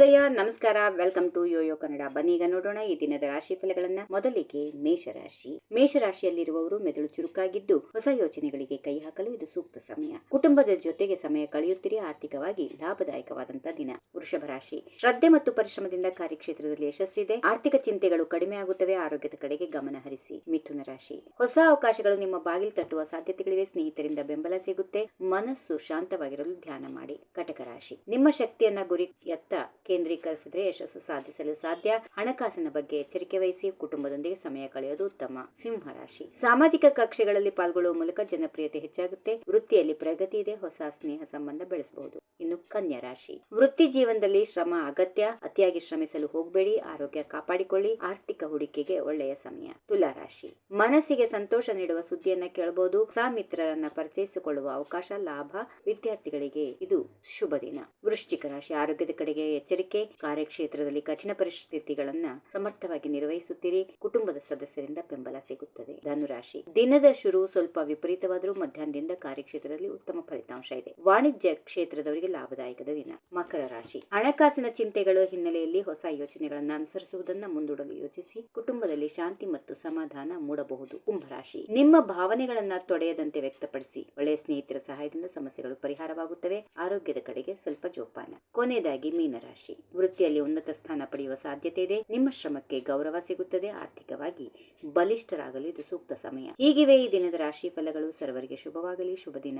ನಮಸ್ಕಾರ. Welcome to Yoyo Kannada ಬನ್ನಿ ಈಗ ನೋಡೋಣ ಈ ದಿನದ ರಾಶಿ ಫಲಗಳನ್ನ. ಮೊದಲಿಗೆ ಮೇಷರಾಶಿ. ಮೇಷರಾಶಿಯಲ್ಲಿರುವವರು ಮೆದುಳು ಚುರುಕಾಗಿದ್ದು ಹೊಸ ಯೋಚನೆಗಳಿಗೆ ಕೈ ಹಾಕಲು ಇದು ಸೂಕ್ತ ಸಮಯ. ಕುಟುಂಬದ ಜೊತೆಗೆ ಸಮಯ ಕಳೆಯುತ್ತೀರಿ. ಆರ್ಥಿಕವಾಗಿ ಲಾಭದಾಯಕವಾದಂತಹ ದಿನ. ವೃಷಭ ರಾಶಿ. ಶ್ರದ್ಧೆ ಮತ್ತು ಪರಿಶ್ರಮದಿಂದ ಕಾರ್ಯಕ್ಷೇತ್ರದಲ್ಲಿ ಯಶಸ್ಸಿದೆ ಆರ್ಥಿಕ ಚಿಂತೆಗಳು ಕಡಿಮೆ ಆಗುತ್ತವೆ. ಆರೋಗ್ಯದ ಕಡೆಗೆ ಗಮನ ಹರಿಸಿ. ಮಿಥುನ ರಾಶಿ. ಹೊಸ ಅವಕಾಶಗಳು ನಿಮ್ಮ ಬಾಗಿಲು ತಟ್ಟುವ ಸಾಧ್ಯತೆಗಳಿವೆ. ಸ್ನೇಹಿತರಿಂದ ಬೆಂಬಲ ಸಿಗುತ್ತೆ. ಮನಸ್ಸು ಶಾಂತವಾಗಿರಲು ಧ್ಯಾನ ಮಾಡಿ. ಕಟಕ ರಾಶಿ. ನಿಮ್ಮ ಶಕ್ತಿಯನ್ನ ಗುರಿಯತ್ತ ಕೇಂದ್ರೀಕರಿಸಿದ್ರೆ ಯಶಸ್ಸು ಸಾಧಿಸಲು ಸಾಧ್ಯ. ಹಣಕಾಸಿನ ಬಗ್ಗೆ ಎಚ್ಚರಿಕೆ ವಹಿಸಿ ಕುಟುಂಬದೊಂದಿಗೆ ಸಮಯ ಕಳೆಯೋದು ಉತ್ತಮ. ಸಿಂಹ ರಾಶಿ. ಸಾಮಾಜಿಕ ಕಕ್ಷೆಗಳಲ್ಲಿ ಪಾಲ್ಗೊಳ್ಳುವ ಮೂಲಕ ಜನಪ್ರಿಯತೆ ಹೆಚ್ಚಾಗುತ್ತೆ. ವೃತ್ತಿಯಲ್ಲಿ ಪ್ರಗತಿ ಇದೆ. ಹೊಸ ಸ್ನೇಹ ಸಂಬಂಧ ಬೆಳೆಸಬಹುದು. ಇನ್ನು ಕನ್ಯಾ ರಾಶಿ. ವೃತ್ತಿ ಜೀವನದಲ್ಲಿ ಶ್ರಮ ಅಗತ್ಯ. ಅತಿಯಾಗಿ ಶ್ರಮಿಸಲು ಹೋಗಬೇಡಿ. ಆರೋಗ್ಯ ಕಾಪಾಡಿಕೊಳ್ಳಿ. ಆರ್ಥಿಕ ಹೂಡಿಕೆಗೆ ಒಳ್ಳೆಯ ಸಮಯ. ತುಲಾ ರಾಶಿ. ಮನಸ್ಸಿಗೆ ಸಂತೋಷ ನೀಡುವ ಸುದ್ದಿಯನ್ನ ಕೇಳಬಹುದು ಹೊಸ ಮಿತ್ರರನ್ನ ಪರಿಚಯಿಸಿಕೊಳ್ಳುವ ಅವಕಾಶ, ಲಾಭ. ವಿದ್ಯಾರ್ಥಿಗಳಿಗೆ ಇದು ಶುಭ ದಿನ. ವೃಶ್ಚಿಕ ರಾಶಿ. ಆರೋಗ್ಯದ ಕಡೆಗೆ ಎಚ್ಚರಿಕೆ ಕಾರ್ಯಕ್ಷೇತ್ರದಲ್ಲಿ ಕಠಿಣ ಪರಿಸ್ಥಿತಿಗಳನ್ನ ಸಮರ್ಥವಾಗಿ ನಿರ್ವಹಿಸುತ್ತೀರಿ. ಕುಟುಂಬದ ಸದಸ್ಯರಿಂದ ಬೆಂಬಲ ಸಿಗುತ್ತದೆ. ಧನುರಾಶಿ. ದಿನದ ಶುರು ಸ್ವಲ್ಪ ವಿಪರೀತವಾದರೂ ಮಧ್ಯಾಹ್ನದಿಂದ ಕಾರ್ಯಕ್ಷೇತ್ರದಲ್ಲಿ ಉತ್ತಮ ಫಲಿತಾಂಶ ಇದೆ. ವಾಣಿಜ್ಯ ಕ್ಷೇತ್ರದವರಿಗೆ ಲಾಭದಾಯಕದ ದಿನ. ಮಕರ ರಾಶಿ. ಹಣಕಾಸಿನ ಚಿಂತೆಗಳ ಹಿನ್ನೆಲೆಯಲ್ಲಿ ಹೊಸ ಯೋಜನೆಗಳನ್ನು ಅನುಸರಿಸುವುದನ್ನು ಮುಂದೂಡಲು ಯೋಚಿಸಿ ಕುಟುಂಬದಲ್ಲಿ ಶಾಂತಿ ಮತ್ತು ಸಮಾಧಾನ ಮೂಡಬಹುದು. ಕುಂಭರಾಶಿ. ನಿಮ್ಮ ಭಾವನೆಗಳನ್ನ ತೊಡೆಯದಂತೆ ವ್ಯಕ್ತಪಡಿಸಿ. ಒಳ್ಳೆಯ ಸ್ನೇಹಿತರ ಸಹಾಯದಿಂದ ಸಮಸ್ಯೆಗಳು ಪರಿಹಾರವಾಗುತ್ತವೆ. ಆರೋಗ್ಯದ ಕಡೆಗೆ ಸ್ವಲ್ಪ ಜೋಪಾನ. ಕೊನೆಯದಾಗಿ ಮೀನರಾಶಿ. ವೃತ್ತಿಯಲ್ಲಿ ಉನ್ನತ ಸ್ಥಾನ ಪಡೆಯುವ ಸಾಧ್ಯತೆ ಇದೆ. ನಿಮ್ಮ ಶ್ರಮಕ್ಕೆ ಗೌರವ ಸಿಗುತ್ತದೆ. ಆರ್ಥಿಕವಾಗಿ ಬಲಿಷ್ಠರಾಗಲು ಇದು ಸೂಕ್ತ ಸಮಯ. ಹೀಗಿವೆ ಈ ದಿನದ ರಾಶಿ ಫಲಗಳು. ಸರ್ವರಿಗೆ ಶುಭವಾಗಲಿ. ಶುಭ ದಿನ.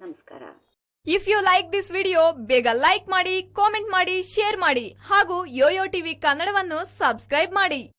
ನಮಸ್ಕಾರ. If you like this video ಬೇಗ ಲೈಕ್ ಮಾಡಿ ಕಾಮೆಂಟ್ ಮಾಡಿ ಶೇರ್ ಮಾಡಿ ಹಾಗೂ ಯೋಯೋ ಟಿವಿ ಕನ್ನಡವನ್ನು ಸಬ್ಸ್ಕ್ರೈಬ್ ಮಾಡಿ.